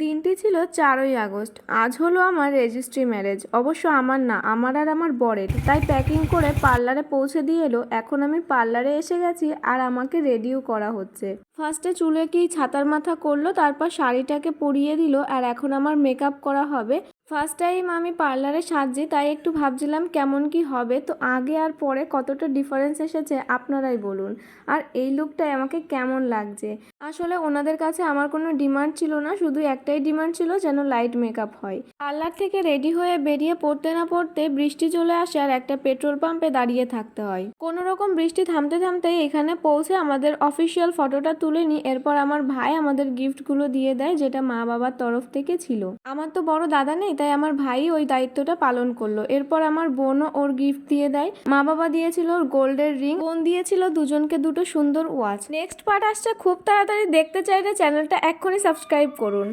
দিনটি ছিল চারই আগস্ট। আজ হলো আমার রেজিস্ট্রি ম্যারেজ অবশ্য আমার না, আমার আর আমার বরের। তাই প্যাকিং করে পার্লারে পৌঁছে দিয়ে এলো। এখন আমি পার্লারে এসে গেছি আর আমাকে রেডিও করা হচ্ছে। ফার্স্টে চুলে কি ছাতার মাথা করল, তারপর শাড়িটাকে পরিয়ে দিল আর এখন আমার মেকআপ করা হবে। ফার্স্ট টাইম আমি পার্লারে সাজছি, তাই একটু ভাবছিলাম কেমন কি হবে। তো আগে আর পরে কতটা ডিফারেন্স এসেছে আপনারাই বলুন। আর এই লুকটাই আমাকে কেমন লাগছে? আসলে ওনাদের কাছে আমার কোনো ডিমান্ড ছিল না, শুধু একটাই ডিমান্ড ছিল যেন লাইট মেকআপ হয়। পার্লার থেকে রেডি হয়ে বেরিয়ে পড়তে না পড়তে বৃষ্টি চলে আসে আর একটা পেট্রোল পাম্পে দাঁড়িয়ে থাকতে হয়। কোনো রকম বৃষ্টি থামতে থামতে এখানে পৌঁছে আমাদের অফিসিয়াল ফটোটা তুলে নিই। এরপর আমার ভাই আমাদের গিফটগুলো দিয়ে দেয় যেটা মা বাবার তরফ থেকে ছিল। আমার তো বড় দাদা নেই, তাই আমার ভাই ওই দায়িত্বটা পালন করল। এরপর আমার বোনও ওর গিফট দিয়ে দেয়। মা বাবা দিয়েছিল ওর গোল্ডের রিং। বোন দিয়েছিল দুজনকে দুটো সুন্দর ওয়াচ। নেক্সট পার্ট আসছে, খুব তাড়াতাড়ি দেখতে চাইলে চ্যানেলটা এক্ষুনি সাবস্ক্রাইব করুন।